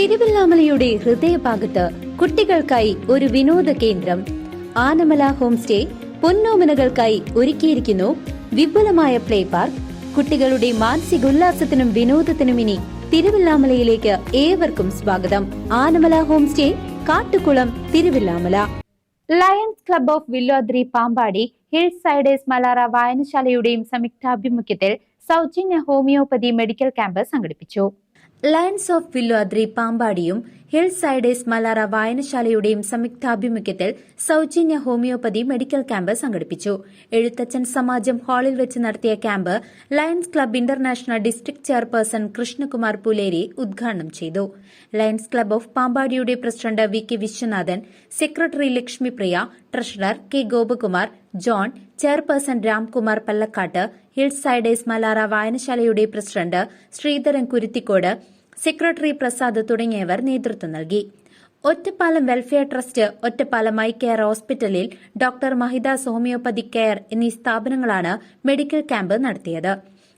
തിരുവല്ലാമലയുടെ ഹൃദയഭാഗത്ത് കുട്ടികൾക്കായി ഒരു വിനോദ കേന്ദ്രം. ആനമല ഹോം സ്റ്റേ പൊന്നോമനകൾക്കായി ഒരുക്കിയിരിക്കുന്നു. വിപുലമായ പ്ലേ പാർക്ക്. കുട്ടികളുടെ മാനസിക ഉല്ലാസത്തിനും വിനോദത്തിനും ഇനി തിരുവല്ലാമലയിലേക്ക് ഏവർക്കും സ്വാഗതം. Anamala home stay Kattukulam Thiruvallamala. Lions club of Villodri Pampady hill siders Malara വായനശാലയുടെയും സംയുക്താഭിമുഖ്യത്തിൽ സൗജന്യ ഹോമിയോപ്പതി മെഡിക്കൽ ക്യാമ്പ് സംഘടിപ്പിച്ചു. ലയൺസ് ഓഫ് വില്ലുവാദ്രി പാമ്പാടിയും ഹിൽ സൈഡേഴ്സ് മലാറ വായനശാലയുടെയും സംയുക്താഭിമുഖ്യത്തിൽ സൌജന്യ ഹോമിയോപ്പതി മെഡിക്കൽ ക്യാമ്പ് സംഘടിപ്പിച്ചു. എഴുത്തച്ഛൻ സമാജം ഹാളിൽ വെച്ച് നടത്തിയ camp Lions club international district chairperson Krishnakumar Puleri ഉദ്ഘാടനം ചെയ്തു. Lions club of പാമ്പാടിയുടെ president V K Viswanathan secretary Lakshmipriya treasurer K Gopakumar zone chairperson Ramkumar Pallakkattu hills siders Malara വായനശാലയുടെ president Sreedharan Kuruthikode secretary Prasad തുടങ്ങിയവർ നേതൃത്വം നൽകി. Ottapalam welfare trust Ottapalam eye care ഹോസ്പിറ്റലിൽ doctor Mahidas homeopathy care എന്നീ സ്ഥാപനങ്ങളാണ് medical camp നടത്തിയത്.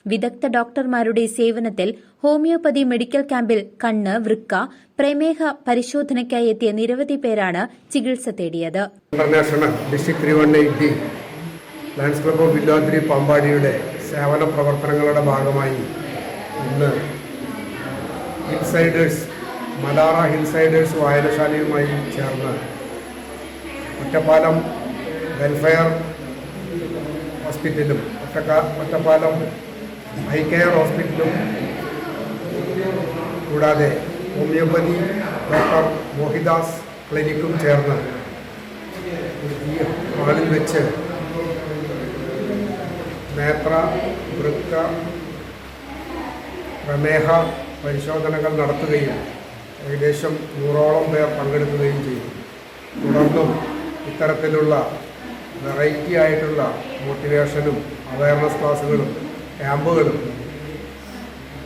വിദഗ്ധ ഡോക്ടർമാരുടെ സേവനത്തിൽ ഹോമിയോപ്പതി മെഡിക്കൽ ക്യാമ്പിൽ കണ്ണ് വൃക്ക പ്രമേഹ പരിശോധനയ്ക്കായി എത്തിയ നിരവധി പേരാണ് ചികിത്സ തേടിയത്. ലയൺസ് ക്ലബ് ഓഫ് വില്ലാദ്രി പാമ്പാടിയുടെ സേവന പ്രവർത്തനങ്ങളുടെ ഭാഗമായി ഇന്ന് ഹിൽസൈഡേഴ്സ് മലാറ ഹിൽസൈഡേഴ്സ് വായനശാലയുമായി ചേർന്ന് ഒറ്റപ്പാലം വെൽഫെയർ ഹോസ്പിറ്റലും ഒറ്റക്കാ ഒറ്റപ്പാലം ഐ കെയർ ഹോസ്പിറ്റലും കൂടാതെ ഹോമിയോപ്പതി ഡോക്ടർ മോഹിദാസ് ക്ലിനിക്കും ചേർന്ന് ഈ ഹാളിൽ വെച്ച് നേത്ര വൃക്ക പ്രമേഹ പരിശോധനകൾ നടത്തുകയും ഏകദേശം നൂറോളം പേർ പങ്കെടുക്കുകയും ചെയ്തു. തുടർന്നും ഇത്തരത്തിലുള്ള വെറൈറ്റി ആയിട്ടുള്ള മോട്ടിവേഷനും അവയർനെസ് ക്ലാസ്സുകളും ക്യാമ്പുകളും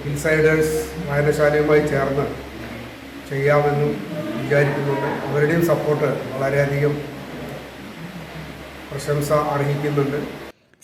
ഇൻസൈഡേഴ്സ് വായനശാലയുമായി ചേർന്ന് ചെയ്യാമെന്നും വിചാരിക്കുന്നുണ്ട്. അവരുടെയും സപ്പോർട്ട് വളരെയധികം പ്രശംസ അർഹിക്കുന്നുണ്ട്.